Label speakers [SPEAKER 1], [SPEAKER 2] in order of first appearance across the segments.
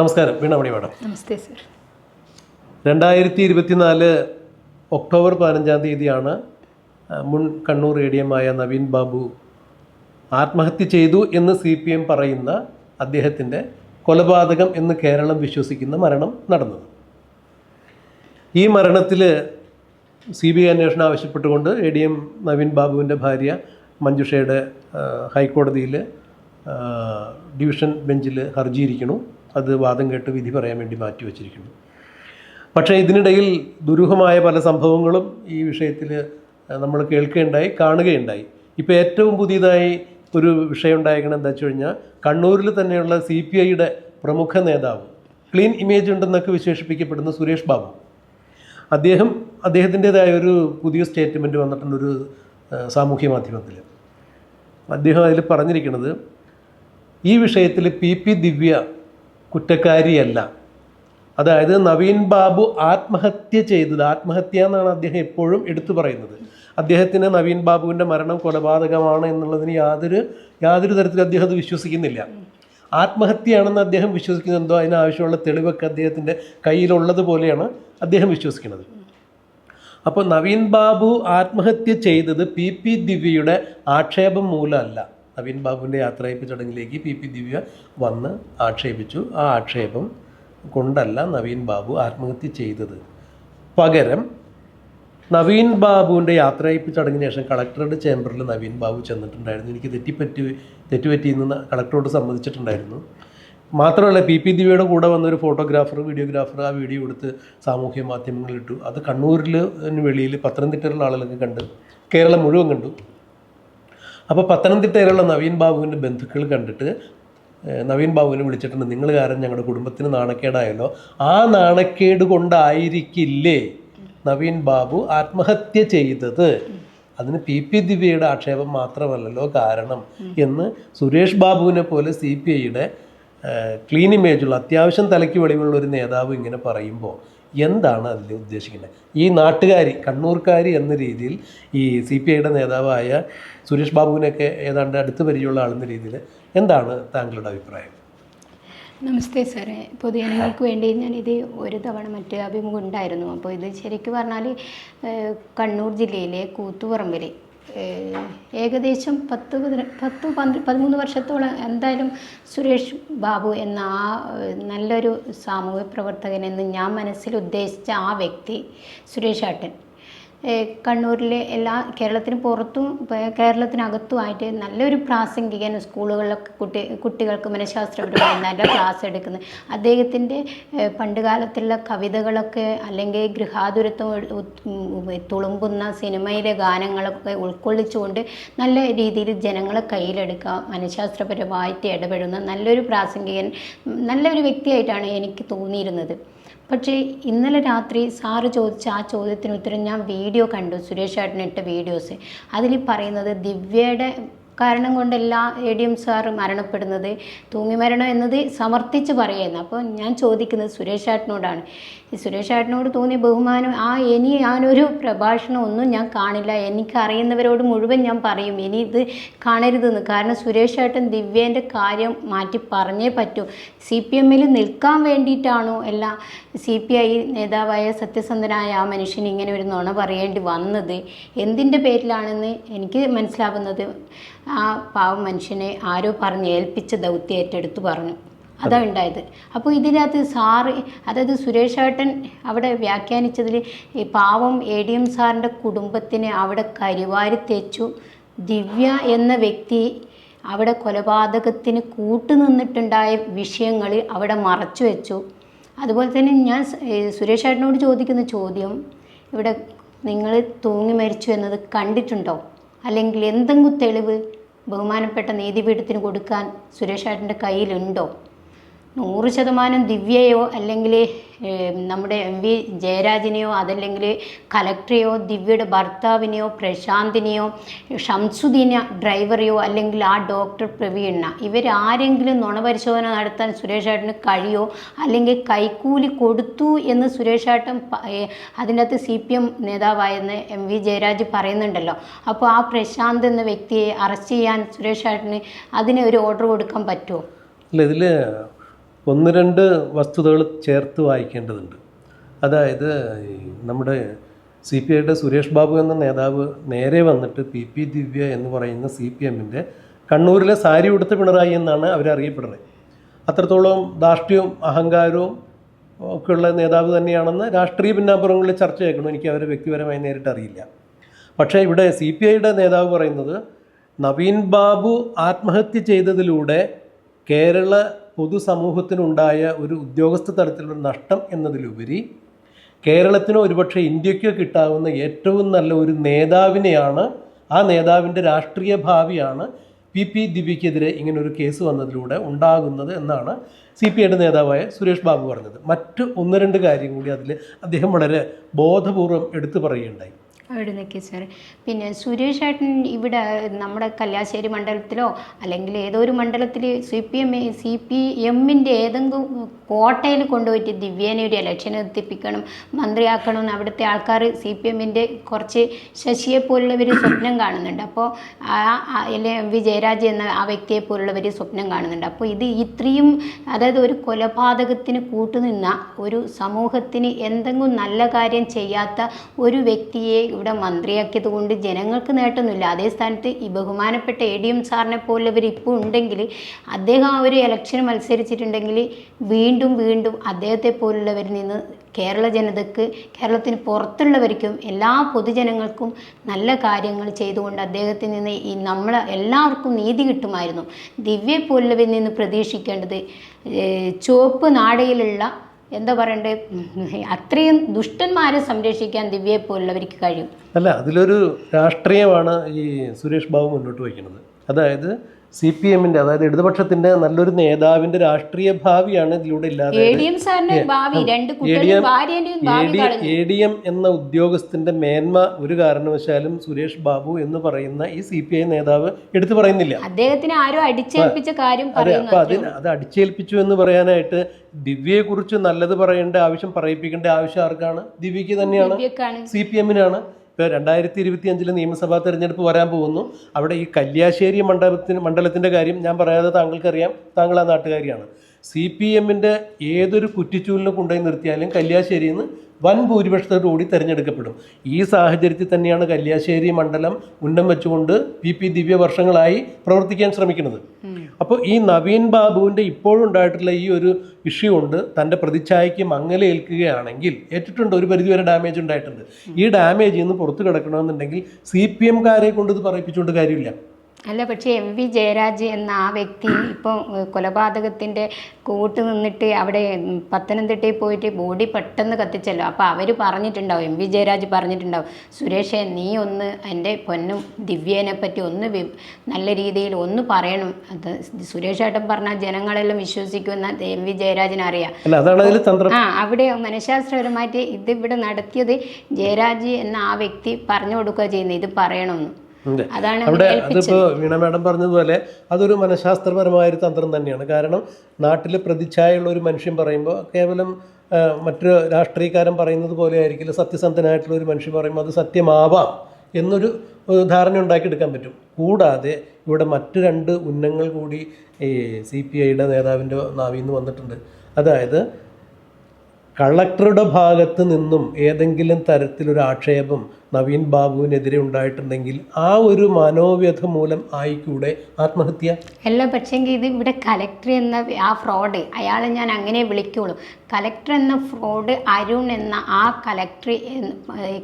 [SPEAKER 1] നമസ്കാരം. വീണാമണി മാഡം.
[SPEAKER 2] നമസ്തേ സർ.
[SPEAKER 1] രണ്ടായിരത്തി ഇരുപത്തിനാല് ഒക്ടോബർ പതിനഞ്ചാം തീയതിയാണ് മുൻ കണ്ണൂർ എ ഡി എം ആയ നവീൻ ബാബു ആത്മഹത്യ ചെയ്തു എന്ന് സി പി എം പറയുന്ന അദ്ദേഹത്തിന്റെ കൊലപാതകം എന്ന് കേരളം വിശ്വസിക്കുന്ന മരണം നടന്നത്. ഈ മരണത്തിൽ സി ബി ഐ അന്വേഷണം ആവശ്യപ്പെട്ടുകൊണ്ട് എ ഡി എം നവീൻ ബാബുവിന്റെ ഭാര്യ മഞ്ജുഷയുടെ ഹൈക്കോടതിയിൽ ഡിവിഷൻ ബെഞ്ചിൽ ഹർജിയിരിക്കുന്നു. അത് വാദം കേട്ട് വിധി പറയാൻ വേണ്ടി മാറ്റിവെച്ചിരിക്കുന്നു പക്ഷേ ഇതിനിടയിൽ ദുരൂഹമായ പല സംഭവങ്ങളും ഈ വിഷയത്തിൽ നമ്മൾ കേൾക്കുകയുണ്ടായി കാണുകയുണ്ടായി. ഇപ്പോൾ ഏറ്റവും പുതിയതായി ഒരു വിഷയം ഉണ്ടായിരിക്കണം എന്താ വെച്ച് കഴിഞ്ഞാൽ കണ്ണൂരിൽ തന്നെയുള്ള സി പി ഐയുടെ പ്രമുഖ നേതാവ് ക്ലീൻ ഇമേജ് ഉണ്ടെന്നൊക്കെ വിശേഷിപ്പിക്കപ്പെടുന്ന സുരേഷ് ബാബു. അദ്ദേഹം അദ്ദേഹത്തിന്റെതായ ഒരു പുതിയ സ്റ്റേറ്റ്മെന്റ് വന്നിട്ടുണ്ട് ഒരു സാമൂഹ്യ മാധ്യമത്തിൽ അദ്ദേഹം അതിൽ പറഞ്ഞിരിക്കുന്നത് ഈ വിഷയത്തിൽ പി പി ദിവ്യ കുറ്റക്കാരിയല്ല. അതായത് നവീൻ ബാബു ആത്മഹത്യ ചെയ്തത്. ആത്മഹത്യ എന്നാണ് അദ്ദേഹം എപ്പോഴും എടുത്തു പറയുന്നത്. അദ്ദേഹത്തിന് നവീൻ ബാബുവിന്റെ മരണം കൊലപാതകമാണ് എന്നുള്ളതിന് യാതൊരു യാതൊരു തരത്തിലും അദ്ദേഹം അത് വിശ്വസിക്കുന്നില്ല. ആത്മഹത്യയാണെന്ന് അദ്ദേഹം വിശ്വസിക്കുന്നുണ്ടോ അതിനാവശ്യമുള്ള തെളിവൊക്കെ അദ്ദേഹത്തിന്റെ കയ്യിലുള്ളത് പോലെയാണ് അദ്ദേഹം വിശ്വസിക്കുന്നത്. അപ്പോൾ നവീൻ ബാബു ആത്മഹത്യ ചെയ്തത് പി പി ദിവ്യയുടെ ആക്ഷേപം മൂലമല്ല. നവീൻ ബാബുവിന്റെ യാത്രയപ്പ് ചടങ്ങിലേക്ക് പി പി ദിവ്യ വന്ന് ആക്ഷേപിച്ചു. ആ ആക്ഷേപം കൊണ്ടല്ല നവീൻ ബാബു ആത്മഹത്യ ചെയ്തത്. പകരം നവീൻ ബാബുവിന്റെ യാത്രയപ്പ് ചടങ്ങിന് ശേഷം കളക്ടറുടെ ചേംബറിൽ നവീൻ ബാബു ചെന്നിട്ടുണ്ടായിരുന്നു. എനിക്ക് തെറ്റിപ്പറ്റി തെറ്റുപറ്റിയെന്ന് കളക്ടറോട് സമ്മതിച്ചിട്ടുണ്ടായിരുന്നു. മാത്രമല്ല പി പി ദിവ്യയുടെ കൂടെ വന്നൊരു ഫോട്ടോഗ്രാഫർ വീഡിയോഗ്രാഫർ ആ വീഡിയോ എടുത്ത് സാമൂഹ്യ മാധ്യമങ്ങളിലിട്ടു അത് കണ്ണൂരിൽ വെളിയിൽ പത്തനംതിട്ടയിലുള്ള ആളുകളൊക്കെ കണ്ട് കേരളം മുഴുവൻ കണ്ടു. അപ്പോൾ പത്തനംതിട്ടയിലുള്ള നവീൻ ബാബുവിന്റെ ബന്ധുക്കൾ കണ്ടിട്ട് നവീൻ ബാബുവിനെ വിളിച്ചിട്ടുണ്ട്. നിങ്ങൾ കാരണം ഞങ്ങളുടെ കുടുംബത്തിന് നാണക്കേടായല്ലോ. ആ നാണക്കേട് കൊണ്ടായിരിക്കില്ലേ നവീൻ ബാബു ആത്മഹത്യ ചെയ്തത്? അതിന് പി പി ദിവ്യയുടെ ആക്ഷേപം മാത്രമല്ലല്ലോ കാരണം എന്ന് സുരേഷ് ബാബുവിനെ പോലെ സി പി ഐയുടെ ക്ലീൻ ഇമേജുള്ള അത്യാവശ്യം തലയ്ക്ക് വെളിവുള്ള ഒരു നേതാവ് ഇങ്ങനെ പറയുമ്പോൾ എന്താണ് അതിൽ ഉദ്ദേശിക്കുന്നത്? ഈ നാട്ടുകാരി കണ്ണൂർക്കാരി എന്ന രീതിയിൽ ഈ സി പി ഐയുടെ നേതാവായ സുരേഷ് ബാബുവിനൊക്കെ ഏതാണ്ട് അടുത്ത് പരിചയമുള്ള ആളെന്ന രീതിയിൽ എന്താണ് താങ്കളുടെ അഭിപ്രായം?
[SPEAKER 2] നമസ്തേ സാറേ. പൊതുജനങ്ങൾക്ക് വേണ്ടി ഞാൻ ഞാനിത് ഒരു തവണ മറ്റ് അഭിമുഖം ഉണ്ടായിരുന്നു. അപ്പോൾ ഇത് ശരിക്കും പറഞ്ഞാൽ കണ്ണൂർ ജില്ലയിലെ കൂത്തുപറമ്പിൽ ഏകദേശം പത്ത് പത്ത് പതിമൂന്ന് വർഷത്തോളം എന്തായാലും സുരേഷ് ബാബു എന്ന ആ നല്ലൊരു സാമൂഹ്യ പ്രവർത്തകനെന്ന് ഞാൻ മനസ്സിൽ ഉദ്ദേശിച്ച ആ വ്യക്തി സുരേഷ് ആട്ടൻ. കണ്ണൂരിലെ എല്ലാ കേരളത്തിന് പുറത്തും കേരളത്തിനകത്തും കേരളത്തിനകത്തുമായിട്ട് നല്ലൊരു പ്രാസംഗികന് സ്കൂളുകളിലൊക്കെ കുട്ടി കുട്ടികൾക്ക് മനഃശാസ്ത്രപരമായി നല്ല ക്ലാസ് എടുക്കുന്നത്. അദ്ദേഹത്തിന്റെ പണ്ട് കാലത്തുള്ള കവിതകളൊക്കെ അല്ലെങ്കിൽ ഗൃഹാതുരത്വം തുളുമ്പുന്ന സിനിമയിലെ ഗാനങ്ങളൊക്കെ ഉൾക്കൊള്ളിച്ചുകൊണ്ട് നല്ല രീതിയിൽ ജനങ്ങളെ കയ്യിലെടുക്കുക മനഃശാസ്ത്രപരമായിട്ട് ഇടപെടുന്ന നല്ലൊരു പ്രാസംഗികൻ നല്ലൊരു വ്യക്തിയായിട്ടാണ് എനിക്ക് തോന്നിയിരുന്നത്. പക്ഷേ ഇന്നലെ രാത്രി സാറ് ചോദിച്ച ആ ചോദ്യത്തിന് ഉത്തരം ഞാൻ വീഡിയോ കണ്ടു. സുരേഷ് ഏട്ടനിട്ട വീഡിയോസ്. അതിൽ പറയുന്നത് ദിവ്യയുടെ കാരണം കൊണ്ടല്ല എ ഡി എം സാർ മരണപ്പെടുന്നത്. തൂങ്ങി മരണം എന്നത് സമർത്ഥിച്ച് പറയുന്നു. അപ്പോൾ ഞാൻ ചോദിക്കുന്നത് സുരേഷ് ഏട്ടനോടാണ്. ഈ സുരേഷ് ഏട്ടനോട് തോന്നിയ ബഹുമാനം ആ ഇനി ഞാനൊരു പ്രഭാഷണം ഒന്നും ഞാൻ കാണില്ല. എനിക്കറിയുന്നവരോട് മുഴുവൻ ഞാൻ പറയും. ഇനി ഇത് കാണരുതെന്ന്. കാരണം സുരേഷ് ഏട്ടൻ ദിവ്യേന്റെ കാര്യം മാറ്റി പറഞ്ഞേ പറ്റൂ. സി പി എമ്മിൽ നിൽക്കാൻ വേണ്ടിയിട്ടാണോ എല്ലാം സി പി ഐ നേതാവായ സത്യസന്ധനായ ആ മനുഷ്യൻ ഇങ്ങനെ ഒരു നുണ പറയേണ്ടി വന്നത്? എന്തിന്റെ പേരിലാണെന്ന് എനിക്ക് മനസ്സിലാവുന്നത്. ആ പാവം മനുഷ്യനെ ആരോ പറഞ്ഞ് ഏൽപ്പിച്ച ദൗത്യം ഏറ്റെടുത്ത് പറഞ്ഞു. അതാണ് ഉണ്ടായത്. അപ്പോൾ ഇതിനകത്ത് സാറ് അതായത് സുരേഷ് ഏട്ടൻ അവിടെ വ്യാഖ്യാനിച്ചതിൽ ഈ പാവം എ ഡി എം സാറിന്റെ കുടുംബത്തിന് അവിടെ കരിവാരി തേച്ചു. ദിവ്യ എന്ന വ്യക്തി അവിടെ കൊലപാതകത്തിന് കൂട്ടുനിന്നിട്ടുണ്ടായ വിഷയങ്ങൾ അവിടെ മറച്ചു വെച്ചു. അതുപോലെ തന്നെ ഞാൻ സ- ഏ, സുരേഷ് ഏട്ടനോട് ചോദിക്കുന്ന ചോദ്യം ഇവിടെ നിങ്ങൾ തൂങ്ങി മരിച്ചു എന്നത് കണ്ടിട്ടുണ്ടോ? അല്ലെങ്കിൽ എന്തെങ്കിലും തെളിവ് ബഹുമാനപ്പെട്ട നീതിപീഠത്തിന് കൊടുക്കാൻ സുരേഷ് ഏട്ടന്റെ കയ്യിലുണ്ടോ? നൂറ് ശതമാനം ദിവ്യയോ അല്ലെങ്കിൽ നമ്മുടെ എം വി ജയരാജിനെയോ അതല്ലെങ്കിൽ കലക്ടറെയോ ദിവ്യയുടെ ഭർത്താവിനെയോ പ്രശാന്തിനെയോ ഷംസുദ്ദീന ഡ്രൈവറെയോ അല്ലെങ്കിൽ ആ ഡോക്ടർ പ്രവീണ ഇവരാരെങ്കിലും നുണപരിശോധന നടത്താൻ സുരേഷ് ഏട്ടന് കഴിയോ? അല്ലെങ്കിൽ കൈക്കൂലി കൊടുത്തു എന്ന് സുരേഷ് ഏട്ടൻ പ- ഏ, അതിനകത്ത് സി പി എം നേതാവായെന്ന് എം വി ജയരാജ് പറയുന്നുണ്ടല്ലോ. അപ്പോൾ ആ പ്രശാന്ത് എന്ന വ്യക്തിയെ അറസ്റ്റ് ചെയ്യാൻ സുരേഷ് ഏട്ടന് അതിന് ഒരു ഓർഡർ കൊടുക്കാൻ പറ്റുമോ?
[SPEAKER 1] അല്ല ഇതിൽ ഒന്ന് രണ്ട് വസ്തുതകൾ ചേർത്ത് വായിക്കേണ്ടതുണ്ട്. അതായത് നമ്മുടെ സി പി ഐയുടെ സുരേഷ് ബാബു എന്ന നേതാവ് നേരെ വന്നിട്ട് പി പി ദിവ്യ എന്ന് പറയുന്ന സി പി എമ്മിന്റെ കണ്ണൂരിലെ സാരി ഉടുത്ത പിണറായി എന്നാണ് അവരറിയപ്പെടുന്നത് അത്രത്തോളം ധാർഷ്ട്യവും അഹങ്കാരവും ഒക്കെയുള്ള നേതാവ് തന്നെയാണെന്ന് രാഷ്ട്രീയ പിന്നാമ്പുറങ്ങളിൽ ചർച്ച ചെയ്യണം എനിക്ക് അവരെ വ്യക്തിപരമായി നേരിട്ട് അറിയില്ല. പക്ഷേ ഇവിടെ സി പി ഐയുടെ നേതാവ് പറയുന്നത് നവീൻ ബാബു ആത്മഹത്യ ചെയ്തതിലൂടെ കേരള പൊതുസമൂഹത്തിനുണ്ടായ ഒരു ഉദ്യോഗസ്ഥ തലത്തിലുള്ള നഷ്ടം എന്നതിലുപരി കേരളത്തിനോ ഒരുപക്ഷെ ഇന്ത്യക്കോ കിട്ടാവുന്ന ഏറ്റവും നല്ല ഒരു നേതാവിനെയാണ് ആ നേതാവിന്റെ രാഷ്ട്രീയ ഭാവിയാണ് പി പി ദിവ്യക്കെതിരെ ഇങ്ങനൊരു കേസ് വന്നതിലൂടെ ഉണ്ടാകുന്നത് എന്നാണ് സി പി ഐയുടെ നേതാവായ സുരേഷ് ബാബു പറഞ്ഞത്. മറ്റ് ഒന്ന് രണ്ട് കാര്യം കൂടി അതിൽ അദ്ദേഹം വളരെ ബോധപൂർവം എടുത്തു പറയുകയുണ്ടായി.
[SPEAKER 2] അവിടെ നിൽക്കി സാർ പിന്നെ സുരേഷ് ഏട്ടൻ ഇവിടെ നമ്മുടെ കല്യാശ്ശേരി മണ്ഡലത്തിലോ അല്ലെങ്കിൽ ഏതോ ഒരു മണ്ഡലത്തിൽ C P M C P എമ്മിന്റെ ഏതെങ്കിലും കോട്ടയിൽ കൊണ്ടുപോയിട്ട് ദിവ്യേനെ ഒരു ഇലക്ഷൻ എത്തിപ്പിക്കണം മന്ത്രിയാക്കണം എന്ന് അവിടുത്തെ ആൾക്കാർ സി പി എമ്മിന്റെ കുറച്ച് ശശിയെ പോലുള്ളവർ സ്വപ്നം കാണുന്നുണ്ട്. അപ്പോൾ ആ അല്ലെ വി ജയരാജ് എന്ന ആ വ്യക്തിയെ പോലുള്ളവർ സ്വപ്നം കാണുന്നുണ്ട്. അപ്പോൾ ഇത് ഇത്രയും അതായത് ഒരു കൊലപാതകത്തിന് കൂട്ടുനിന്ന ഒരു സമൂഹത്തിന് എന്തെങ്കിലും നല്ല കാര്യം ചെയ്യാത്ത ഒരു വ്യക്തിയെ ഇവിടെ മന്ത്രിയാക്കിയത് കൊണ്ട് ജനങ്ങൾക്ക് നേട്ടമൊന്നുമില്ല. അതേ സ്ഥാനത്ത് ഈ ബഹുമാനപ്പെട്ട എ ഡി എം സാറിനെ പോലുള്ളവർ ഇപ്പോൾ ഉണ്ടെങ്കിൽ അദ്ദേഹം ആ ഒരു ഇലക്ഷന് മത്സരിച്ചിട്ടുണ്ടെങ്കിൽ വീണ്ടും വീണ്ടും അദ്ദേഹത്തെ പോലുള്ളവരിൽ നിന്ന് കേരള ജനതക്ക് കേരളത്തിന് പുറത്തുള്ളവർക്കും എല്ലാ പൊതുജനങ്ങൾക്കും നല്ല കാര്യങ്ങൾ ചെയ്തുകൊണ്ട് അദ്ദേഹത്തിൽ നിന്ന് ഈ നമ്മൾ എല്ലാവർക്കും നീതി കിട്ടുമായിരുന്നു. ദിവ്യ പോലുള്ളവരിൽ നിന്ന് പ്രതീക്ഷിക്കേണ്ടത് ചുവപ്പ് നാടയിലുള്ള എന്താ പറയണ്ടേ? അത്രയും ദുഷ്ടന്മാരെ സംരക്ഷിക്കാൻ ദിവ്യയെ പോലുള്ളവർക്ക് കഴിയും.
[SPEAKER 1] അല്ല അതിലൊരു രാഷ്ട്രീയമാണ് ഈ സുരേഷ് ബാബു മുന്നോട്ട് വയ്ക്കുന്നത്. അതായത് സി പി എമ്മിന്റെ അതായത് ഇടതുപക്ഷത്തിന്റെ നല്ലൊരു നേതാവിന്റെ രാഷ്ട്രീയ ഭാവിയാണ് ഇതിലൂടെ ഇല്ലാതെ
[SPEAKER 2] എ ഡി എം
[SPEAKER 1] എന്ന ഉദ്യോഗസ്ഥന്റെ മേന്മ ഒരു കാരണവശാലും സുരേഷ് ബാബു എന്ന് പറയുന്ന ഈ സി പി ഐ നേതാവ് എടുത്തു പറയുന്നില്ല.
[SPEAKER 2] അദ്ദേഹത്തിന് ആരോ അടിച്ചേൽപ്പിച്ച കാര്യം പറയുന്നു
[SPEAKER 1] അപ്പൊ അതിന് അത് അടിച്ചേൽപ്പിച്ചു എന്ന് പറയാനായിട്ട് ദിവ്യയെ കുറിച്ച് നല്ലത് പറയേണ്ട ആവശ്യം പറയിപ്പിക്കേണ്ട ആവശ്യം ആർക്കാണ്? ദിവ്യക്ക് തന്നെയാണ്. സി പി എമ്മിനാണ്. ഇപ്പോൾ രണ്ടായിരത്തി ഇരുപത്തി അഞ്ചിൽ നിയമസഭാ തെരഞ്ഞെടുപ്പ് വരാൻ പോകുന്നു. അവിടെ ഈ കല്യാശ്ശേരി മണ്ഡലത്തിന് മണ്ഡലത്തിന്റെ കാര്യം ഞാൻ പറയാതെ താങ്കൾക്കറിയാം. താങ്കൾ ആ നാട്ടുകാരിയാണ്. സി പി എമ്മിന്റെ ഏതൊരു കുറ്റിച്ചൂലിനെ കൊണ്ടുപോയി നിർത്തിയാലും കല്യാശ്ശേരിയിൽ നിന്ന് വൻ ഭൂരിപക്ഷത്തോടുകൂടി തിരഞ്ഞെടുക്കപ്പെടും. ഈ സാഹചര്യത്തിൽ തന്നെയാണ് കല്യാശ്ശേരി മണ്ഡലം ഉന്നം വെച്ചുകൊണ്ട് പി പി ദിവ്യ വർഷങ്ങളായി പ്രവർത്തിക്കാൻ ശ്രമിക്കുന്നത്. അപ്പോൾ ഈ നവീൻ ബാബുവിന്റെ ഇപ്പോഴുണ്ടായിട്ടുള്ള ഈ ഒരു ഇഷ്യൂ കൊണ്ട് തന്റെ പ്രതിച്ഛായയ്ക്ക് മങ്ങലേൽക്കുകയാണെങ്കിൽ ഏറ്റിട്ടുണ്ട് ഒരു പരിധിവരെ ഡാമേജ് ഉണ്ടായിട്ടുണ്ട്. ഈ ഡാമേജിൽ നിന്ന് പുറത്തു കിടക്കണമെന്നുണ്ടെങ്കിൽ സി പി എംകാരെ കൊണ്ട് ഇത് പറയിപ്പിച്ചുകൊണ്ട് കാര്യമില്ല.
[SPEAKER 2] അല്ല പക്ഷേ എം വി ജയരാജ് എന്ന ആ വ്യക്തി ഇപ്പോൾ കൊലപാതകത്തിന്റെ കൂട്ട് നിന്നിട്ട് അവിടെ പത്തനംതിട്ടയിൽ പോയിട്ട് ബോഡി പെട്ടെന്ന് കത്തിച്ചല്ലോ. അപ്പോൾ അവർ പറഞ്ഞിട്ടുണ്ടാവും എം വി ജയരാജ് പറഞ്ഞിട്ടുണ്ടാവും സുരേഷേ നീ ഒന്ന് എന്റെ പൊന്നും ദിവ്യേനെ പറ്റി ഒന്ന് നല്ല രീതിയിൽ ഒന്ന് പറയണം. അത് സുരേഷ് ഏട്ടൻ പറഞ്ഞാൽ ജനങ്ങളെല്ലാം വിശ്വസിക്കുമെന്ന് എം വി ജയരാജിനെ അറിയാം. ആ അവിടെ മനഃശാസ്ത്രപരമായിട്ട് ഇതിവിടെ നടത്തിയത് ജയരാജ് എന്ന ആ വ്യക്തി പറഞ്ഞു കൊടുക്കുക ചെയ്യുന്നത് ഇത് പറയണമെന്ന്. അതാണ്
[SPEAKER 1] അവിടെ അതിപ്പോൾ വീണ മാഡം പറഞ്ഞതുപോലെ അതൊരു മനഃശാസ്ത്രപരമായ ഒരു തന്ത്രം തന്നെയാണ്. കാരണം നാട്ടിൽ പ്രതിച്ഛായുള്ള ഒരു മനുഷ്യൻ പറയുമ്പോൾ കേവലം മറ്റു രാഷ്ട്രീയക്കാരൻ പറയുന്നത് പോലെ ആയിരിക്കില്ല. സത്യസന്ധനായിട്ടുള്ള ഒരു മനുഷ്യൻ പറയുമ്പോൾ അത് സത്യമാവാം എന്നൊരു ധാരണ ധാരണ ഉണ്ടാക്കിയെടുക്കാൻ പറ്റും. കൂടാതെ ഇവിടെ മറ്റു രണ്ട് ഉന്നങ്ങൾ കൂടി ഈ സി പി ഐയുടെ നേതാവിന്റെ നാവിൽ നിന്ന് വന്നിട്ടുണ്ട്. അതായത് കളക്ടറുടെ ഭാഗത്ത് നിന്നും ഏതെങ്കിലും തരത്തിലൊരു ആക്ഷേപം നവീൻ ബാബുവിനെതിരെ ഉണ്ടായിട്ടുണ്ടെങ്കിൽ ആ ഒരു മനോവ്യഥ മൂലം ആയിക്കൂടെ ആത്മഹത്യ?
[SPEAKER 2] അല്ല പക്ഷേങ്കിൽ ഇത് ഇവിടെ കലക്ടർ എന്ന ആ ഫ്രോഡ് അയാളെ ഞാൻ അങ്ങനെ വിളിക്കുള്ളൂ. കലക്ടർ എന്ന ഫ്രോഡ് അരുൺ എന്ന ആ കലക്ടർ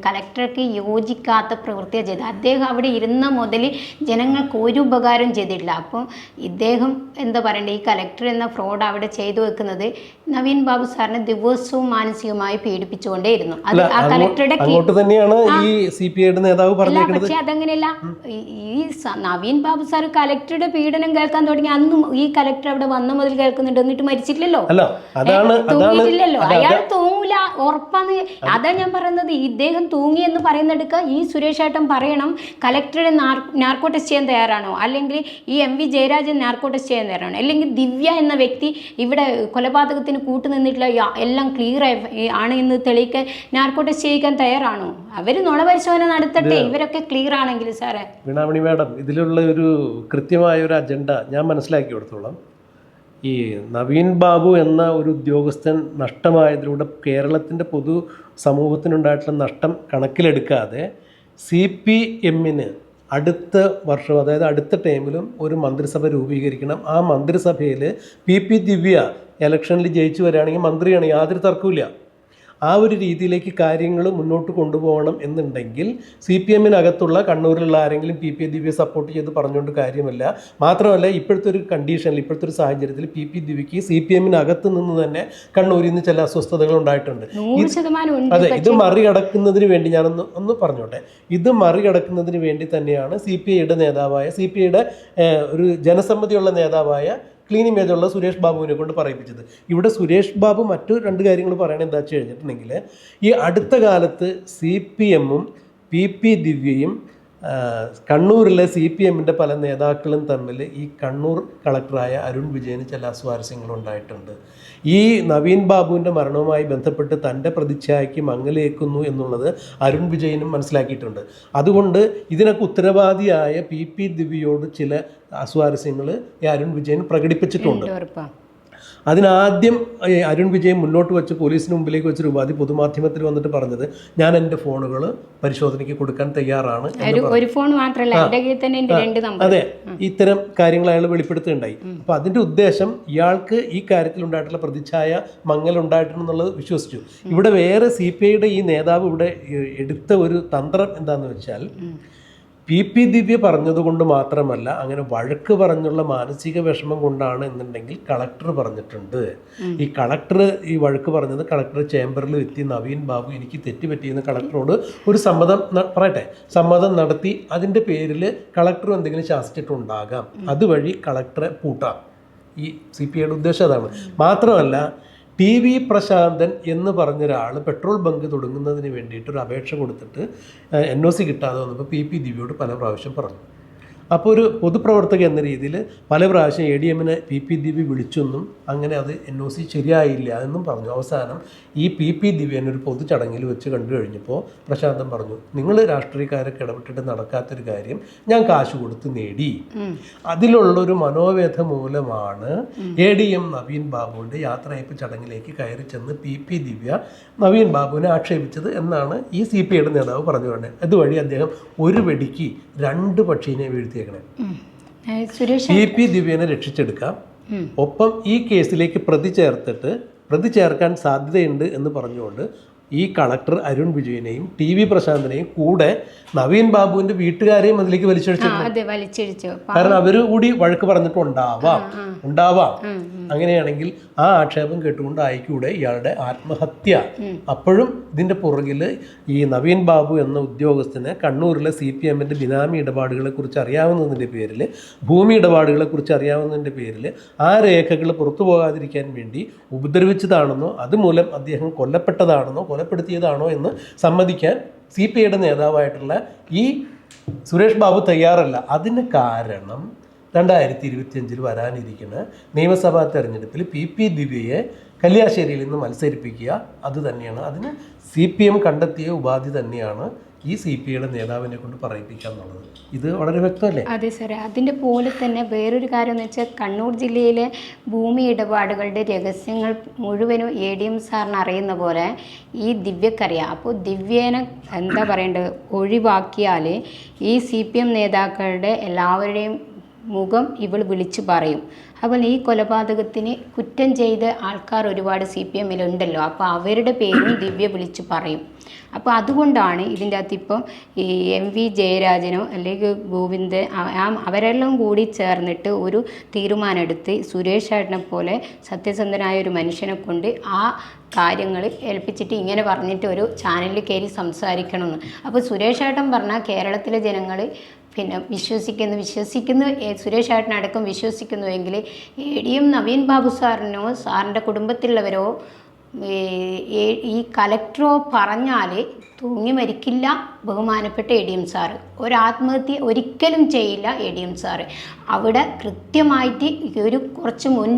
[SPEAKER 2] കലക്ടർക്ക് യോജിക്കാത്ത പ്രവൃത്തിയാണ് ചെയ്തത്. അദ്ദേഹം അവിടെ ഇരുന്ന മുതൽ ജനങ്ങൾക്ക് ഒരു ഉപകാരം ചെയ്തിട്ടില്ല. അപ്പോൾ ഇദ്ദേഹം എന്താ പറയണ്ടേ? ഈ കലക്ടർ എന്ന ഫ്രോഡ് അവിടെ ചെയ്തു വെക്കുന്നത് നവീൻ ബാബു സാറിനെ ദിവസവും മാനസികമായി പീഡിപ്പിച്ചുകൊണ്ടേയിരുന്നു. അത് ആ കലക്ടറുടെ
[SPEAKER 1] അങ്ങോട്ട് തന്നെയാണ് ഈ സി പി ഐയുടെ നേതാവ് പറഞ്ഞേക്കുന്നത്
[SPEAKER 2] പക്ഷെ അതങ്ങനെയല്ല. ഈ- നവീൻ ബാബു സാർ കലക്ടറുടെ പീഡനം കേൾക്കാൻ തുടങ്ങി അന്നും ഈ കലക്ടർ അവിടെ വന്ന മുതൽ കേൾക്കുന്നുണ്ട് എന്നിട്ട് മരിച്ചിട്ടില്ലല്ലോ.
[SPEAKER 1] അല്ല അതാണ് അതാണ്
[SPEAKER 2] തൂങ്ങിയിട്ടില്ലല്ലോ. അയാൾ തൂങ്ങൂല ഉറപ്പാന്ന് അതാ ഞാൻ പറയുന്നത് ഇദ്ദേഹം തൂങ്ങി എന്ന് പറയുന്നെടുക്ക ഈ സുരേഷ് ഏട്ടൻ പറയണം കലക്ടറെ നാർക്കോ ടെസ്റ്റ് ചെയ്യാൻ തയ്യാറാണോ? അല്ലെങ്കിൽ ഈ M V Jayarajan narco test ചെയ്യാൻ തയ്യാറാണോ? അല്ലെങ്കിൽ ദിവ്യ എന്ന വ്യക്തി ഇവിടെ കൊലപാതകത്തിന് കൂട്ടുനിന്നിട്ടില്ല എല്ലാം ക്ലിയർ ആണ് എന്ന് തെളിയിക്കാൻ നാർക്കോ ടെസ്റ്റ് ചെയ്യിക്കാൻ തയ്യാറാണോ? അവർ നുണപരിശോധന നടത്തട്ടെ? ഇവരൊക്കെ ക്ലിയർ ആണെങ്കിൽ സാറേ.
[SPEAKER 1] വീണാമണി മാഡം ഇതിലുള്ള ഒരു കൃത്യമായ ഒരു അജണ്ട ഞാൻ മനസ്സിലാക്കി കൊടുത്തോളാം ഈ നവീൻ ബാബു എന്ന ഒരു ഉദ്യോഗസ്ഥൻ നഷ്ടമായതിലൂടെ കേരളത്തിന്റെ പൊതു സമൂഹത്തിനുണ്ടായിട്ടുള്ള നഷ്ടം കണക്കിലെടുക്കാതെ സി പി എമ്മിന് അടുത്ത വർഷം അതായത് അടുത്ത ടൈമിലും ഒരു മന്ത്രിസഭ രൂപീകരിക്കണം. ആ മന്ത്രിസഭയിൽ പി പി ദിവ്യ ഇലക്ഷനിൽ ജയിച്ചു വരികയാണെങ്കിൽ മന്ത്രിയാണ് യാതൊരു തർക്കമില്ല ആ ഒരു രീതിയിലേക്ക് കാര്യങ്ങൾ മുന്നോട്ട് കൊണ്ടുപോകണം എന്നുണ്ടെങ്കിൽ സി പി എമ്മിനകത്തുള്ള കണ്ണൂരിലുള്ള ആരെങ്കിലും പി പി ദിവ്യ സപ്പോർട്ട് ചെയ്ത് പറഞ്ഞുകൊണ്ട് കാര്യമല്ല. മാത്രമല്ല ഇപ്പോഴത്തെ ഒരു കണ്ടീഷനിൽ ഇപ്പോഴത്തെ ഒരു സാഹചര്യത്തിൽ പി പി ദിവ്യക്ക് സി പി എമ്മിനകത്ത് നിന്ന് തന്നെ കണ്ണൂരിൽ നിന്ന് ചില അസ്വസ്ഥതകൾ ഉണ്ടായിട്ടുണ്ട്. അതെ ഇത് മറികടക്കുന്നതിന് വേണ്ടി ഞാനൊന്ന് ഒന്ന് പറഞ്ഞോട്ടെ. ഇത് മറികടക്കുന്നതിന് വേണ്ടി തന്നെയാണ് സി പി ഐയുടെ നേതാവായ സി പി ഐയുടെ ഒരു ജനസമ്മതിയുള്ള നേതാവായ ക്ലീൻ ഇമേജുള്ള സുരേഷ് ബാബുവിനെ കൊണ്ട് പറയിപ്പിച്ചത്. ഇവിടെ സുരേഷ് ബാബു മറ്റു രണ്ട് കാര്യങ്ങൾ പറയണത് എന്താ വെച്ച് കഴിഞ്ഞിട്ടുണ്ടെങ്കിൽ ഈ അടുത്ത കാലത്ത് സി പി എമ്മും പി പി ദിവ്യയും കണ്ണൂരിലെ സി പി എമ്മിന്റെ പല നേതാക്കളും തമ്മിൽ ഈ കണ്ണൂർ കളക്ടറായ അരുൺ വിജയന് ചില അസ്വാരസ്യങ്ങളുണ്ടായിട്ടുണ്ട് ഈ നവീൻ ബാബുവിന്റെ മരണവുമായി ബന്ധപ്പെട്ട് തന്റെ പ്രതിച്ഛായയ്ക്ക് മങ്ങലേക്കുന്നു എന്നുള്ളത് അരുൺ വിജയനും മനസ്സിലാക്കിയിട്ടുണ്ട്. അതുകൊണ്ട് ഇതിനൊക്കെ ഉത്തരവാദിയായ പി പി ദിവ്യയോട് ചില അസ്വാരസ്യങ്ങൾ ഈ അരുൺ വിജയൻ പ്രകടിപ്പിച്ചിട്ടുണ്ട്. അതിനാദ്യം അരുൺ വിജയൻ മുന്നോട്ട് വെച്ച് പോലീസിന് മുമ്പിലേക്ക് വെച്ചൊരു ഉപാധി പൊതുമാധ്യമത്തിൽ വന്നിട്ട് പറഞ്ഞത് ഞാൻ എന്റെ ഫോണുകൾ പരിശോധനയ്ക്ക് കൊടുക്കാൻ തയ്യാറാണ്
[SPEAKER 2] ഒരു ഫോൺ മാത്രമല്ല
[SPEAKER 1] അതെ. ഇത്തരം കാര്യങ്ങൾ അയാൾ വെളിപ്പെടുത്തുകയുണ്ടായി. അപ്പോൾ അതിന്റെ ഉദ്ദേശം ഇയാൾക്ക് ഈ കാര്യത്തിൽ ഉണ്ടായിട്ടുള്ള പ്രതിച്ഛായ മങ്ങൽ ഉണ്ടായിട്ടുണ്ടെന്നുള്ളത് വിശ്വസിച്ചു. ഇവിടെ വേറെ സി പി ഐയുടെ ഈ നേതാവ് ഇവിടെ എടുത്ത ഒരു തന്ത്രം എന്താണെന്ന് വെച്ചാൽ പി പി ദിവ്യ പറഞ്ഞതുകൊണ്ട് മാത്രമല്ല അങ്ങനെ വഴക്ക് പറഞ്ഞുള്ള മാനസിക വിഷമം കൊണ്ടാണ് എന്നുണ്ടെങ്കിൽ കളക്ടർ പറഞ്ഞിട്ടുണ്ട്. ഈ കളക്ടർ ഈ വഴക്ക് പറഞ്ഞത് കളക്ടർ ചേംബറിൽ എത്തി നവീൻ ബാബു എനിക്ക് തെറ്റുപറ്റിയെന്ന് കളക്ടറോട് ഒരു സമ്മതം പറയട്ടെ സമ്മതം നടത്തി അതിന്റെ പേരിൽ കളക്ടർ എന്തെങ്കിലും ശാസിച്ചിട്ടുണ്ടാകാം. അതുവഴി കളക്ടറെ പൂട്ടാം. ഈ സി പി ഐയുടെ ഉദ്ദേശം അതാണ്. മാത്രമല്ല ടി വി പ്രശാന്തൻ എന്ന് പറഞ്ഞൊരാൾ പെട്രോൾ ബങ്ക് തുടങ്ങുന്നതിന് വേണ്ടിയിട്ട് ഒരു അപേക്ഷ കൊടുത്തിട്ട് എൻ ഒ സി കിട്ടാതെ വന്നപ്പോൾ പി പി ദിവ്യോട് പല പ്രാവശ്യം പറഞ്ഞു. അപ്പോൾ ഒരു പൊതുപ്രവർത്തക എന്ന രീതിയിൽ പല പ്രാവശ്യം എ ഡി എമ്മിനെ പി പി ദിവ്യ വിളിച്ചെന്നും അങ്ങനെ അത് എൻ ഒ സി ശരിയായില്ല എന്നും പറഞ്ഞു. അവസാനം ഈ പി പി ദിവ്യനെ ഒരു പൊതു ചടങ്ങിൽ വെച്ച് കണ്ടു കഴിഞ്ഞപ്പോൾ പ്രശാന്തൻ പറഞ്ഞു നിങ്ങൾ രാഷ്ട്രീയക്കാരൊക്കെ ഇടപെട്ടിട്ട് നടക്കാത്തൊരു കാര്യം ഞാൻ കാശ് കൊടുത്ത് നേടി. അതിലുള്ളൊരു മനോവേദ മൂലമാണ് എ ഡി എം നവീൻ ബാബുവിന്റെ യാത്രയപ്പ് ചടങ്ങിലേക്ക് കയറി ചെന്ന് പി പി ദിവ്യ നവീൻ ബാബുവിനെ ആക്ഷേപിച്ചത് എന്നാണ് ഈ സി പി ഐയുടെ നേതാവ് പറഞ്ഞു പറഞ്ഞത്. അതുവഴി അദ്ദേഹം ഒരു വെടിക്ക് രണ്ട് പക്ഷീനെ വീഴ്ത്തിയേക്കണേ
[SPEAKER 2] സുരേഷ്
[SPEAKER 1] പി പി ദിവ്യനെ രക്ഷിച്ചെടുക്കാം. ഒപ്പം ഈ കേസിലേക്ക് പ്രതി ചേർത്തിട്ട് പ്രതി ചേർക്കാൻ സാധ്യതയുണ്ട് എന്ന് പറഞ്ഞുകൊണ്ട് ഈ കളക്ടർ അരുൺ വിജയനെയും ടി വി പ്രശാന്തിനെയും കൂടെ നവീൻ ബാബുവിന്റെ വീട്ടുകാരെയും അതിലേക്ക് വലിച്ചഴിച്ചു. കാരണം അവർ കൂടി വഴക്ക് പറഞ്ഞിട്ടുണ്ടാവാം ഉണ്ടാവാം. അങ്ങനെയാണെങ്കിൽ ആ ആക്ഷേപം കേട്ടുകൊണ്ട് ആയിക്കൂടെ ഇയാളുടെ ആത്മഹത്യ. അപ്പോഴും ഇതിന്റെ പുറകിൽ ഈ നവീൻ ബാബു എന്ന ഉദ്യോഗസ്ഥന് കണ്ണൂരിലെ സി പി എമ്മിന്റെ ബിനാമി ഇടപാടുകളെ കുറിച്ച് അറിയാവുന്നതിന്റെ പേരിൽ ഭൂമി ഇടപാടുകളെ കുറിച്ച് അറിയാവുന്നതിന്റെ പേരിൽ ആ രേഖകൾ പുറത്തു പോകാതിരിക്കാൻ വേണ്ടി ഉപദ്രവിച്ചതാണെന്നോ അതുമൂലം അദ്ദേഹം കൊല്ലപ്പെട്ടതാണെന്നോ കൊലപ്പെടുത്തിയതാണോ എന്ന് സമ്മതിക്കാൻ സി പി ഐയുടെ നേതാവായിട്ടുള്ള ഈ സുരേഷ് ബാബു തയ്യാറല്ല. അതിന് കാരണം രണ്ടായിരത്തി ഇരുപത്തിയഞ്ചിൽ വരാനിരിക്കുന്ന നിയമസഭാ തെരഞ്ഞെടുപ്പിൽ പി പി ദിവ്യയെ കല്യാശ്ശേരിയിൽ നിന്ന് മത്സരിപ്പിക്കുക അത് തന്നെയാണ്. അതിന് സി പി എം കണ്ടെത്തിയ ഉപാധി തന്നെയാണ് ഈ സി പി ഐയുടെ നേതാവിനെ കൊണ്ട് പറയിപ്പിക്കുക എന്നുള്ളത്. ഇത് വളരെ വ്യക്തമല്ലേ?
[SPEAKER 2] അതെ സാറേ. അതിന്റെ പോലെ തന്നെ വേറൊരു കാര്യം എന്ന് വെച്ചാൽ കണ്ണൂർ ജില്ലയിലെ ഭൂമി ഇടപാടുകളുടെ രഹസ്യങ്ങൾ മുഴുവനും എ ഡി എം സാറിന് അറിയുന്ന പോലെ ഈ ദിവ്യക്കറിയാം അപ്പോൾ ദിവ്യേനെ എന്താ പറയേണ്ടത്? ഒഴിവാക്കിയാൽ ഈ സി പി എം നേതാക്കളുടെ എല്ലാവരുടെയും മുഖം ഇവൾ വിളിച്ചു പറയും. അപ്പോൾ ഈ കൊലപാതകത്തിന് കുറ്റം ചെയ്ത ആൾക്കാർ ഒരുപാട് സി പി എമ്മിലുണ്ടല്ലോ. അപ്പോൾ അവരുടെ പേരും ദിവ്യ വിളിച്ചു പറയും. അപ്പോൾ അതുകൊണ്ടാണ് ഇതിന്റെ അകത്ത് ഇപ്പം ഈ എം വി ജയരാജനോ അല്ലെങ്കിൽ ഗോവിന്ദ് അവരെല്ലാം കൂടി ചേർന്നിട്ട് ഒരു തീരുമാനമെടുത്ത് സുരേഷ് ഏട്ടനെ പോലെ സത്യസന്ധനായ ഒരു മനുഷ്യനെ കൊണ്ട് ആ കാര്യങ്ങൾ ഏൽപ്പിച്ചിട്ട് ഇങ്ങനെ പറഞ്ഞിട്ട് ഒരു ചാനലിൽ കയറി സംസാരിക്കണമെന്ന്. അപ്പോൾ സുരേഷ് ഏട്ടൻ പറഞ്ഞാൽ കേരളത്തിലെ ജനങ്ങൾ പിന്നെ വിശ്വസിക്കുന്നു വിശ്വസിക്കുന്നു സുരേഷ് ഏട്ടനടക്കം വിശ്വസിക്കുന്നുവെങ്കിൽ എ എം നവീൻ ബാബു സാറിനോ സാറിന്റെ കുടുംബത്തിലുള്ളവരോ ഈ കലക്ടറോ പറഞ്ഞാൽ തൂങ്ങി മരിക്കില്ല. ബഹുമാനപ്പെട്ട എ ഡി എം സാറ്. ഒരാത്മഹത്യ ഒരിക്കലും ചെയ്യില്ല എ ഡി എം സാറ്. അവിടെ കൃത്യമായിട്ട് ഒരു കുറച്ച് മുൻ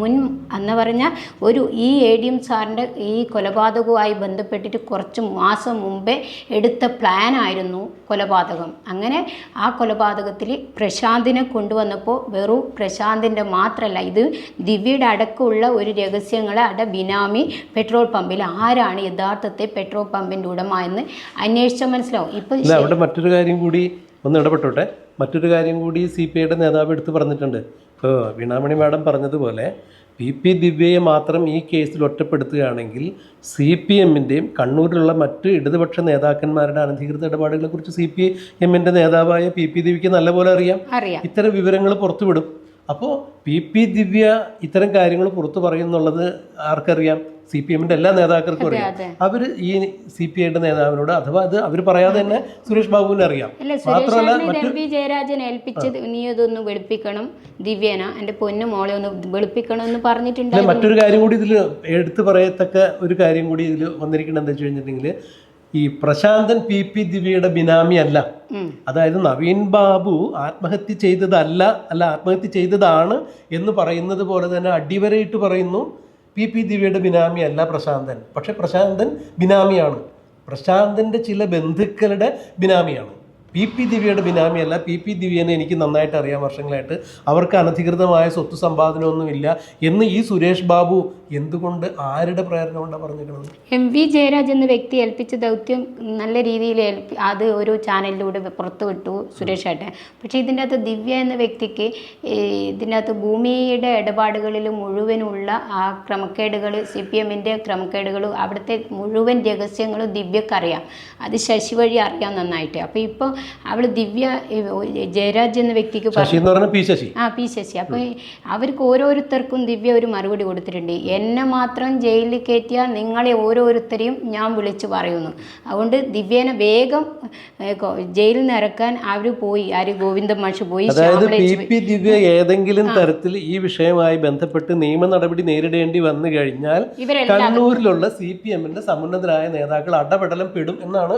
[SPEAKER 2] മുൻ എന്ന് പറഞ്ഞാൽ ഒരു ഈ എ ഡി എം സാറിന്റെ ഈ കൊലപാതകവുമായി ബന്ധപ്പെട്ടിട്ട് കുറച്ച് മാസം മുമ്പേ എടുത്ത പ്ലാനായിരുന്നു കൊലപാതകം. അങ്ങനെ ആ കൊലപാതകത്തിൽ പ്രശാന്തിനെ കൊണ്ടുവന്നപ്പോൾ വെറും പ്രശാന്തിന്റെ മാത്രമല്ല ഇത് ദിവ്യയുടെ അടക്കമുള്ള ഒരു രഹസ്യങ്ങളെ അവിടെ ബിനാമി പെട്രോൾ പമ്പിൽ ആരാണ് യഥാർത്ഥത്തെ പെട്രോൾ പമ്പിന്റെ ഉടമ എന്ന് അന്വേഷിച്ചാൽ മനസ്സിലാവും. ഇപ്പം
[SPEAKER 1] അവിടെ മറ്റൊരു കാര്യം കൂടി ഒന്ന് ഇടപെട്ടോട്ടെ. മറ്റൊരു കാര്യം കൂടി സി പി ഐയുടെ നേതാവ് എടുത്ത് പറഞ്ഞിട്ടുണ്ട്. ഇപ്പോൾ വീണാമണി മാഡം പറഞ്ഞതുപോലെ പി പി ദിവ്യയെ മാത്രം ഈ കേസിൽ ഒറ്റപ്പെടുത്തുകയാണെങ്കിൽ സി പി എമ്മിന്റെയും കണ്ണൂരിലുള്ള മറ്റ് ഇടതുപക്ഷ നേതാക്കന്മാരുടെ അനധികൃത ഇടപാടുകളെ കുറിച്ച് സി പി എമ്മിന്റെ നേതാവായ പി പി ദിവ്യയ്ക്ക് നല്ലപോലെ അറിയാം.
[SPEAKER 2] അറിയാം.
[SPEAKER 1] ഇത്തരം വിവരങ്ങൾ പുറത്തുവിടും. അപ്പോൾ പി പി ദിവ്യ ഇത്തരം കാര്യങ്ങൾ പുറത്തു പറയുന്നുള്ളത് ആർക്കറിയാം? സി പി എമ്മിന്റെ എല്ലാ നേതാക്കൾക്കും അറിയാം. അവർ ഈ സി പി ഐയുടെ നേതാവിനോട് അഥവാ അത് അവർ പറയാതെ തന്നെ സുരേഷ് ബാബുവിന് അറിയാം. മാത്രമല്ല
[SPEAKER 2] സുരേഷ് എം പി ജയരാജൻ ഏൽപ്പിച്ചത് നീ ഇതൊന്ന് വെളുപ്പിക്കണം ദിവ്യന എന്റെ പൊന്നു മോളെ ഒന്ന് വെളുപ്പിക്കണം എന്ന് പറഞ്ഞിട്ടുണ്ട്
[SPEAKER 1] മറ്റൊരു കാര്യം കൂടി ഇതിൽ എടുത്തു പറയത്തക്ക ഒരു കാര്യം കൂടി ഇതിൽ വന്നിരിക്കുന്നത് എന്താ വെച്ച് കഴിഞ്ഞിട്ടുണ്ടെങ്കിൽ ഈ പ്രശാന്തൻ പി പി ദിവ്യയുടെ ബിനാമി അല്ല. അതായത് നവീൻ ബാബു ആത്മഹത്യ ചെയ്തതല്ല അല്ല ആത്മഹത്യ ചെയ്തതാണ് എന്ന് പറയുന്നത് പോലെ തന്നെ അടിവരയിട്ട് പറയുന്നു പി പി ദിവ്യയുടെ ബിനാമി അല്ല പ്രശാന്തൻ. പക്ഷെ പ്രശാന്തൻ ബിനാമിയാണ്. പ്രശാന്തന്റെ ചില ബന്ധുക്കളുടെ ബിനാമിയാണ്. പി പി ദിവ്യയുടെ ബിനാമിയല്ല. പി പി ദിവ്യനെ എനിക്ക് നന്നായിട്ട് അറിയാം വർഷങ്ങളായിട്ട്. അവർക്ക് അനധികൃതമായ സ്വത്ത് സമ്പാദനമൊന്നുമില്ല എന്ന് ഈ സുരേഷ് ബാബു എന്തുകൊണ്ട് ആരുടെ പ്രേരണ കൊണ്ടാണ് പറഞ്ഞിരിക്കുന്നത്
[SPEAKER 2] എം വി ജയരാജ് എന്ന വ്യക്തി ഏൽപ്പിച്ച ദൗത്യം നല്ല രീതിയിൽ അത് ഒരു ചാനലിലൂടെ പുറത്തുവിട്ടു സുരേഷ് ഏട്ടൻ. പക്ഷേ ഇതിന്റെ അകത്ത് ദിവ്യ എന്ന വ്യക്തിക്ക് ഇതിന്റെ അകത്ത് ഭൂമിയുടെ ഇടപാടുകളിൽ മുഴുവനുള്ള ആ ക്രമക്കേടുകൾ സി പി എമ്മിന്റെ ക്രമക്കേടുകൾ അവിടുത്തെ മുഴുവൻ രഹസ്യങ്ങളും ദിവ്യക്കറിയാം. അത് ശശി വഴി അറിയാം നന്നായിട്ട്. അപ്പോൾ ഇപ്പോൾ അവൾ ദിവ്യ ജയരാജ് എന്ന വ്യക്തിക്ക് ആ പി ശശി. അപ്പോൾ അവർക്ക് ഓരോരുത്തർക്കും ദിവ്യ ഒരു മറുപടി കൊടുത്തിട്ടുണ്ട്. എന്നെ മാത്രം ജയിലിൽ കയറ്റിയാൽ നിങ്ങളെ ഓരോരുത്തരെയും ഞാൻ വിളിച്ചു പറയുന്നു. അതുകൊണ്ട് ദിവ്യേനെ വേഗം ജയിലിൽ നിന്ന് ഇറക്കാൻ അവർ പോയി. ആര് ഗോവിന്ദ മാഷ് പോയി.
[SPEAKER 1] ദിവ്യ ഏതെങ്കിലും തരത്തിൽ ഈ വിഷയവുമായി ബന്ധപ്പെട്ട് നിയമ നടപടി നേരിടേണ്ടി വന്നു കഴിഞ്ഞാൽ കണ്ണൂരിലുള്ള സി പി എമ്മിന്റെ സമുന്നതരായ നേതാക്കൾ അടപെടലം പെടും എന്നാണ്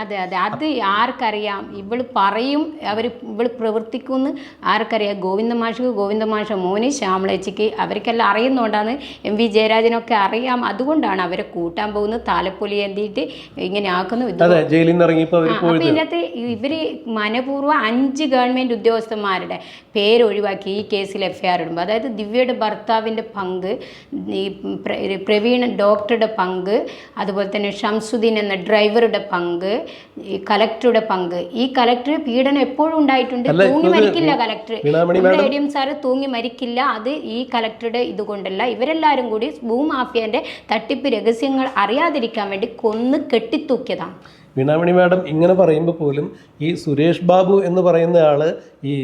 [SPEAKER 2] അതെ അതെ. അത് ആർക്കറിയാം? ഇവൾ പറയും അവർ ഇവൾ പ്രവർത്തിക്കുമെന്ന് ആർക്കറിയാം? ഗോവിന്ദ മാഷ് ഗോവിന്ദ മാഷ മോന് ശ്യാമളേച്ചിക്ക് അവർക്കെല്ലാം അറിയുന്നതുകൊണ്ടാണ് എം വി ജയരാജനൊക്കെ അറിയാം. അതുകൊണ്ടാണ് അവരെ കൂട്ടാൻ പോകുന്നത്. താലപ്പൊലി എന്തിയിട്ട് ഇങ്ങനെ ആക്കുന്നു അപ്പൊ ഇതിനകത്ത് ഇവർ മനപൂർവം അഞ്ച് ഗവൺമെന്റ് ഉദ്യോഗസ്ഥന്മാരുടെ പേര് ഒഴിവാക്കി ഈ കേസിൽ എഫ്ഐആർ ഇടുമ്പോൾ അതായത് ദിവ്യയുടെ ഭർത്താവിന്റെ പങ്ക് ഈ പ്ര- പ്രവീൺ ഡോക്ടറുടെ പങ്ക് അതുപോലെ തന്നെ ഷംസുദ്ദീൻ എന്ന ഡ്രൈവറുടെ പങ്ക് ഈ കലക്ടറുടെ പങ്ക്. ഈ കലക്ടർ പീഡനം എപ്പോഴും ഉണ്ടായിട്ടുണ്ട്. തൂങ്ങി മരിക്കില്ല കലക്ടർ. എ ഡി എം സാറ് തൂങ്ങി മരിക്കില്ല. അത് ഈ കലക്ടറുടെ ഇതുകൊണ്ടല്ല ഇവരെല്ലാവരും കൂടി ഭൂമാഫിയന്റെ തട്ടിപ്പ് രഹസ്യങ്ങൾ അറിയാതിരിക്കാൻ വേണ്ടി കൊന്ന് കെട്ടിത്തൂക്കിയതാണ്.
[SPEAKER 1] വീണാമണി മാഡം ഇങ്ങനെ പറയുമ്പോൾ പോലും ഈ സുരേഷ് ബാബു എന്ന് പറയുന്ന ആൾ ഈ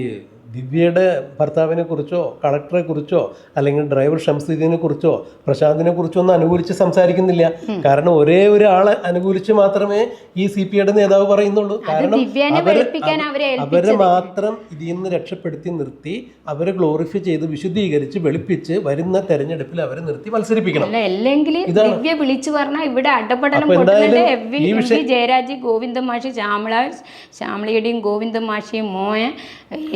[SPEAKER 1] ദിവ്യയുടെ ഭർത്താവിനെ കുറിച്ചോ കളക്ടറെ കുറിച്ചോ അല്ലെങ്കിൽ ഡ്രൈവർ ഷംസീദിനെ കുറിച്ചോ പ്രശാന്തിനെ കുറിച്ചോ ഒന്നും അനുകൂലിച്ച് സംസാരിക്കുന്നില്ല. കാരണം ഒരേ ഒരാളെ അനുകൂലിച്ച് മാത്രമേ ഈ സി പി ഐയുടെ നേതാവ് പറയുന്നുള്ളൂ. കാരണം അവർ മാത്രം ഇതിൽ നിന്ന് രക്ഷപ്പെടുത്തി നിർത്തി അവരെ ഗ്ലോറിഫൈ ചെയ്ത് വിശുദ്ധീകരിച്ച് വെളുപ്പിച്ച് വരുന്ന തെരഞ്ഞെടുപ്പിൽ അവരെ നിർത്തി മത്സരിപ്പിക്കണം.
[SPEAKER 2] അല്ല അല്ലെങ്കിൽ ദിവ്യ വിളിച്ചു പറഞ്ഞാൽ ഇവിടെ അടപടലം
[SPEAKER 1] ഈ
[SPEAKER 2] എം വി ജയരാജ് ഗോവിന്ദ മാഷി ശ്യാമള ശ്യാമളയുടെയും ഗോവിന്ദ മാഷിയും മോയ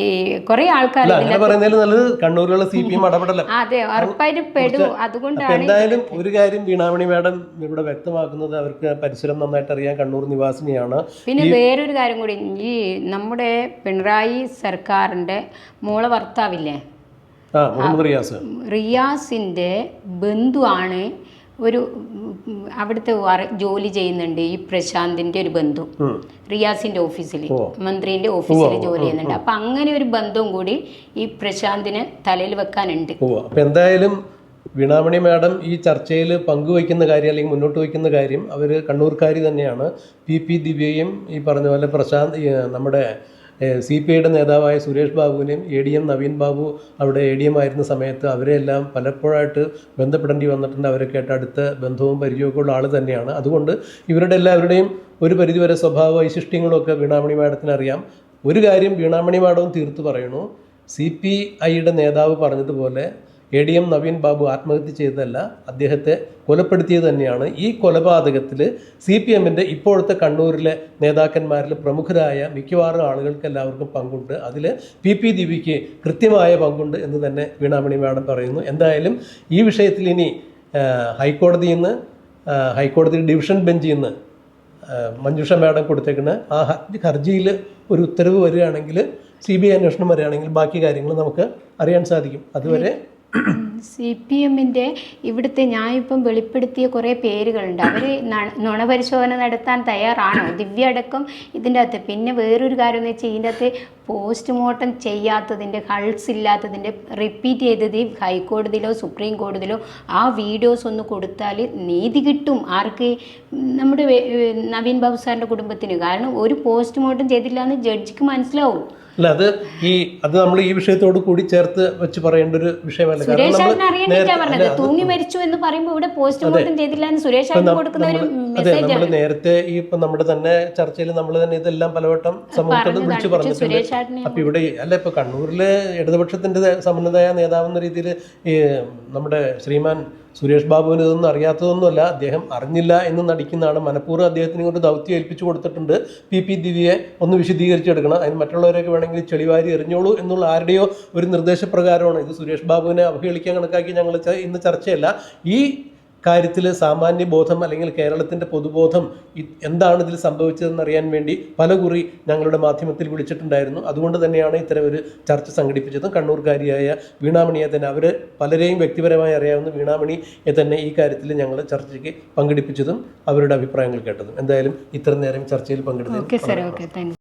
[SPEAKER 2] ഈ കുറെ ആൾക്കാർ
[SPEAKER 1] നല്ലത് കണ്ണൂരിലുള്ള സി പി എം ഇടപെടല
[SPEAKER 2] അതെ ഉറപ്പായിട്ടും പെടും. അതുകൊണ്ടാണ്
[SPEAKER 1] എന്തായാലും ഒരു കാര്യം വീണാമണി മാഡം ഇവിടെ വ്യക്തമാക്കുന്നത് അവർക്ക് പരിസരം നന്നായിട്ട് അറിയാം കണ്ണൂർ നിവാസിനിയാണ്.
[SPEAKER 2] പിന്നെ വേറൊരു കാര്യം കൂടി ഈ നമ്മുടെ പിണറായി സർക്കാരിന്റെ മോളെ ഭർത്താവില്ലേ? റിയാസിന്റെ ബന്ധുവാണ് ഒരു അവിടുത്തെ ജോലി ചെയ്യുന്നുണ്ട് ഈ പ്രശാന്തിന്റെ ഒരു ബന്ധു. റിയാസിന്റെ ഓഫീസിൽ മന്ത്രിന്റെ ഓഫീസിൽ ജോലി ചെയ്യുന്നുണ്ട്. അപ്പൊ അങ്ങനെ ഒരു ബന്ധവും കൂടി ഈ പ്രശാന്തിന് തലയിൽ വെക്കാനുണ്ട്.
[SPEAKER 1] എന്തായാലും വീണാമണി മാഡം ഈ ചർച്ചയിൽ പങ്കുവയ്ക്കുന്ന കാര്യം അല്ലെങ്കിൽ മുന്നോട്ട് വയ്ക്കുന്ന കാര്യം അവർ കണ്ണൂർക്കാരി തന്നെയാണ്. പി പി ദിവ്യയും ഈ പറഞ്ഞ പോലെ പ്രശാന്ത് നമ്മുടെ സി പി ഐയുടെ നേതാവായ Suresh ബാബുവിനെയും A D M Naveen Babu അവിടെ എ ഡി എം ആയിരുന്ന സമയത്ത് അവരെല്ലാം പലപ്പോഴായിട്ട് ബന്ധപ്പെടേണ്ടി വന്നിട്ടുണ്ട്. അവരൊക്കെ ആയിട്ട് അടുത്ത ബന്ധവും പരിചയമൊക്കെ ഉള്ള ആൾ തന്നെയാണ്. അതുകൊണ്ട് ഇവരുടെ എല്ലാവരുടെയും ഒരു പരിധിവരെ സ്വഭാവ വൈശിഷ്ട്യങ്ങളൊക്കെ വീണാമണി മാഡത്തിന് അറിയാം. ഒരു കാര്യം വീണാമണി മാഡവും തീർത്ത് പറയണു. സി പി ഐയുടെ നേതാവ് പറഞ്ഞതുപോലെ A D M Naveen Babu ആത്മഹത്യ ചെയ്തതല്ല അദ്ദേഹത്തെ കൊലപ്പെടുത്തിയത് തന്നെയാണ്. ഈ കൊലപാതകത്തിൽ സി പി എമ്മിന്റെ ഇപ്പോഴത്തെ കണ്ണൂരിലെ നേതാക്കന്മാരിൽ പ്രമുഖരായ മിക്കവാറും ആളുകൾക്ക് എല്ലാവർക്കും പങ്കുണ്ട്. അതിൽ പി പി ദിവിക്ക് കൃത്യമായ പങ്കുണ്ട് എന്ന് തന്നെ വീണാമണി മാഡം പറയുന്നു. എന്തായാലും ഈ വിഷയത്തിൽ ഇനി ഹൈക്കോടതിയിൽ നിന്ന് ഹൈക്കോടതി ഡിവിഷൻ ബെഞ്ചിൽ നിന്ന് മഞ്ജുഷ മാഡം കൊടുത്തേക്കുന്ന ആ ഹർജിയിൽ ഒരു ഉത്തരവ് വരികയാണെങ്കിൽ സി ബി ഐ അന്വേഷണം വരികയാണെങ്കിൽ ബാക്കി കാര്യങ്ങൾ നമുക്ക് അറിയാൻ സാധിക്കും. അതുവരെ
[SPEAKER 2] സി പി എമ്മിന്റെ ഇവിടുത്തെ ഞാൻ ഇപ്പം വെളിപ്പെടുത്തിയ കുറേ പേരുകളുണ്ട്. അവർ നുണപരിശോധന നടത്താൻ തയ്യാറാണോ? ദിവ്യ അടക്കം ഇതിന്റെ അകത്ത്. പിന്നെ വേറൊരു കാര്യം എന്ന് വെച്ചാൽ ഇതിന്റെ അകത്ത് പോസ്റ്റ്മോർട്ടം ചെയ്യാത്തതിന്റെ ഹൾസ് ഇല്ലാത്തതിന്റെ റിപ്പീറ്റ് ചെയ്തത് ഹൈക്കോടതിയിലോ സുപ്രീം കോടതിയിലോ ആ വീഡിയോസ് ഒന്ന് കൊടുത്താൽ നീതി കിട്ടും. ആർക്ക്? നമ്മുടെ നവീൻ ബാബു സാറിന്റെ കുടുംബത്തിന്. കാരണം ഒരു പോസ്റ്റ്മോർട്ടം ചെയ്തില്ല എന്ന് ജഡ്ജിക്ക് മനസ്സിലാവും.
[SPEAKER 1] അല്ല അത് ഈ അത് നമ്മൾ ഈ വിഷയത്തോട് കൂടി ചേർത്ത് വെച്ച് പറയേണ്ട ഒരു വിഷയമല്ല. കാരണം
[SPEAKER 2] തൂങ്ങി മരിച്ചു എന്ന് പറയുമ്പോൾ ഇവിടെ പോസ്റ്റ്മോർട്ടം ചെയ്തില്ല എന്ന് സുരേഷ് കൊടുക്കുന്ന ഒരു
[SPEAKER 1] അതെ നമ്മൾ നേരത്തെ ഈ ഇപ്പൊ നമ്മുടെ തന്നെ ചർച്ചയിൽ നമ്മൾ തന്നെ ഇതെല്ലാം പലവട്ടം സമൂഹത്തോട് വിളിച്ചു പറഞ്ഞിട്ടുണ്ട്. അപ്പൊ ഇവിടെ അല്ല ഇപ്പൊ കണ്ണൂരിലെ ഇടതുപക്ഷത്തിന്റെ സമന്വയ നേതാവെന്ന രീതിയിൽ ഈ നമ്മുടെ ശ്രീമാൻ സുരേഷ് ബാബുവിന് ഇതൊന്നും അറിയാത്തതൊന്നുമല്ല. അദ്ദേഹം അറിഞ്ഞില്ല എന്ന് നടിക്കുന്നതാണ് മനഃപൂർവം അദ്ദേഹത്തിന് കൊണ്ട് ദൗത്യം ഏൽപ്പിച്ചു കൊടുത്തിട്ടുണ്ട്. പി പി ദിവ്യയെ ഒന്ന് വിശദീകരിച്ചെടുക്കണം. അതിന് മറ്റുള്ളവരൊക്കെ വേണമെങ്കിൽ ചെളിവാരി എറിഞ്ഞോളൂ എന്നുള്ള ആരുടെയോ ഒരു നിർദ്ദേശപ്രകാരമാണ്. ഇത് സുരേഷ് ബാബുവിനെ അവഹേളിക്കാൻ കണക്കാക്കി ഞങ്ങൾ ഇന്ന് ചർച്ചയല്ല. ഈ കാര്യത്തിൽ സാമാന്യ ബോധം അല്ലെങ്കിൽ കേരളത്തിന്റെ പൊതുബോധം എന്താണ് ഇതിൽ സംഭവിച്ചതെന്ന് അറിയാൻ വേണ്ടി പല കുറി ഞങ്ങളുടെ മാധ്യമത്തിൽ വിളിച്ചിട്ടുണ്ടായിരുന്നു. അതുകൊണ്ട് തന്നെയാണ് ഇത്തരം ഒരു ചർച്ച സംഘടിപ്പിച്ചതും. കണ്ണൂർക്കാരിയായ വീണാമണിയെ തന്നെ അവർ പലരെയും വ്യക്തിപരമായി അറിയാവുന്ന വീണാമണിയെ തന്നെ ഈ കാര്യത്തിൽ ഞങ്ങൾ ചർച്ചയ്ക്ക് പങ്കെടുപ്പിച്ചതും അവരുടെ അഭിപ്രായങ്ങൾ കേട്ടതും. എന്തായാലും ഇത്ര നേരം ചർച്ചയിൽ പങ്കെടുത്തത്